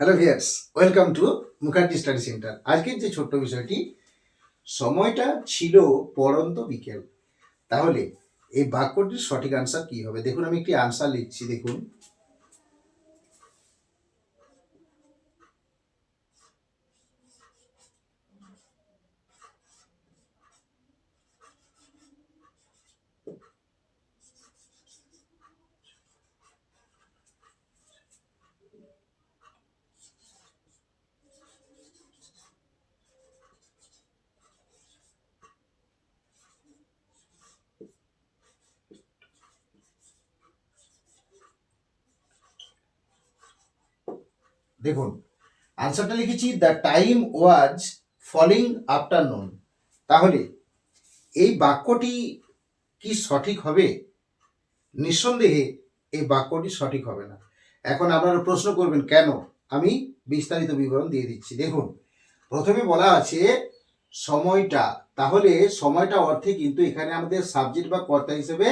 Hello viewers welcome to Mukherjee study centre আজকের যে ছোট্ট বিষয়টি, সময়টা ছিল পরন্ত বিকেল। তাহলে এই বাক্যটির সঠিক আনসার কি হবে? দেখুন, আমি একটি আনসার লিখছি, দেখুন। দেখুন আনসারটা লিখেছি the time was falling afternoon তাহলে, এই বাক্যটি কি সঠিক হবে? নিঃসন্দেহে এই বাক্যটি সঠিক হবে না। এখন আপনারা প্রশ্ন করবেন, কেন? আমি বিস্তারিত বিবরণ দিয়ে দিচ্ছি। দেখুন, প্রথমে বলা আছে, সময়টা। তাহলে, সময়টা অর্থে কিন্তু এখানে আমাদের সাবজেক্ট বা কর্তা হিসেবে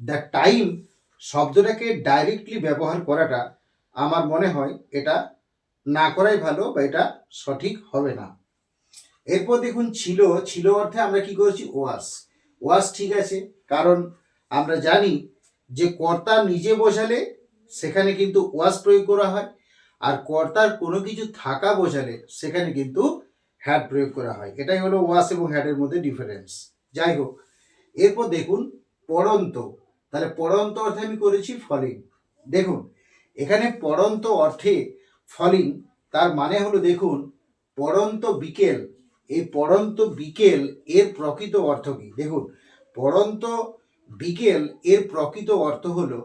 দ্য টাইম শব্দটাকে ডাইরেক্টলি ব্যবহার করাটা আমার মনে হয় এটা না করাই ভালো বা এটা সঠিক হবে না। এরপর দেখুন ছিল ছিল অর্থে আমরা কি করেছি? ওয়াস। ওয়াস ঠিক আছে, কারণ আমরা জানি যে কর্তা নিজে বোঝালে সেখানে কিন্তু ওয়াস প্রয়োগ করা হয়, আর কর্তার কোনো কিছু থাকা বোঝালে সেখানে কিন্তু হ্যাড প্রয়োগ করা হয়। এটাই হলো ওয়াস এবং হ্যাডের মধ্যে ডিফারেন্স যাই হোক, এরপর দেখুন পড়ন্ত তাহলে পড়ন্ত অর্থে আমি করেছি ফলিং। দেখুন, এখানে পড়ন্ত অর্থে ফলিং, তার মানে হলো দেখুন, পড়ন্ত বিকেল, এই পড়ন্ত বিকেল এর প্রকৃত অর্থ কি? দেখুন, পড়ন্ত বিকেল এর প্রকৃত অর্থ হলো,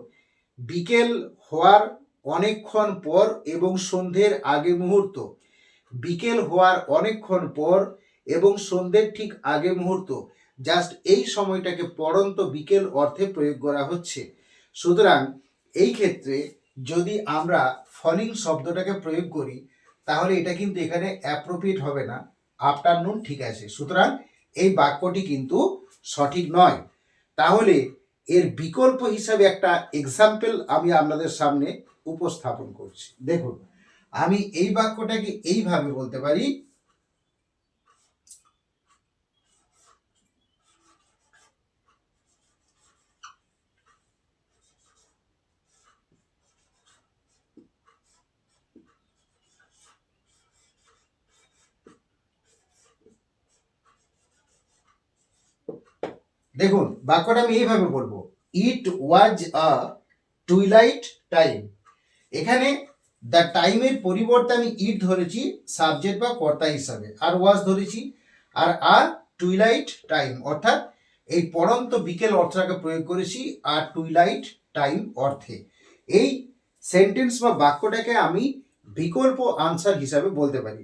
বিকেল হওয়ার অনেকক্ষণ পর এবং সন্ধ্যের আগে মুহূর্ত। বিকেল হওয়ার অনেকক্ষণ পর এবং সন্ধ্যের ঠিক আগে মুহূর্ত। জাস্ট এই সময়টাকে পড়ন্ত বিকেল অর্থে প্রয়োগ করা হচ্ছে। সুতরাং এই ক্ষেত্রে যদি আমরা ফলিং শব্দটাকে প্রয়োগ করি, তাহলে এটা কিন্তু এখানে অ্যাপ্রোপ্রিয়েট হবে না। আফটারনুন ঠিক আছে। সুতরাং এই বাক্যটি কিন্তু সঠিক নয়। তাহলে এর বিকল্প হিসাবে একটা এক্সাম্পল আমি আপনাদের সামনে উপস্থাপন করছি। দেখুন, আমি এই বাক্যটাকে এইভাবে বলতে পারি দেখুন, বাক্যটা আমি এইভাবে বলব it was a twilight time এখানে দ্য টাইমের পরিবর্তে আমি ইট ধরেছি সাবজেক্ট বা কর্তা হিসাবে। আর ওয়াজ ধরেছি, আর আর টুইলাইট টাইম অর্থাৎ এই পড়ন্ত বিকেল অর্থটাকে প্রয়োগ করেছি আর টুইলাইট টাইম অর্থে। এই সেন্টেন্স বা বাক্যটাকে আমি বিকল্প আনসার হিসাবে বলতে পারি।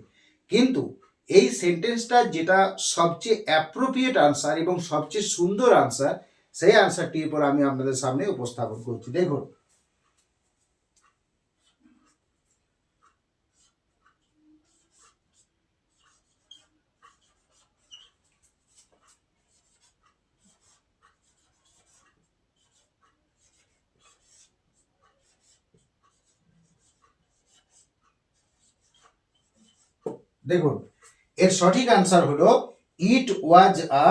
কিন্তু এই সেন্টেন্সটা যেটা সবচেয়ে অ্যাপ্রোপ্রিয়েট আনসার এবং সবচেয়ে সুন্দর আনসার সেই আনসারটির উপর আমি আপনাদের সামনে উপস্থাপন করছি। দেখুন। দেখুন। এর সঠিক আনসার হলো it was a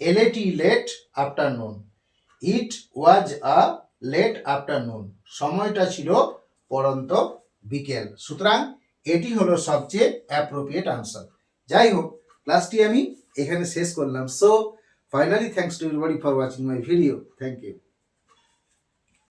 এলেটি late afternoon it was a late afternoon সময়টা ছিল পরন্ত বিকেল। সুতরাং এটি হলো সবচেয়ে অ্যাপ্রোপ্রিয়েট আনসার যাই হোক ক্লাসটি আমি এখানে শেষ করলাম। So finally thanks to everybody for watching my video thank you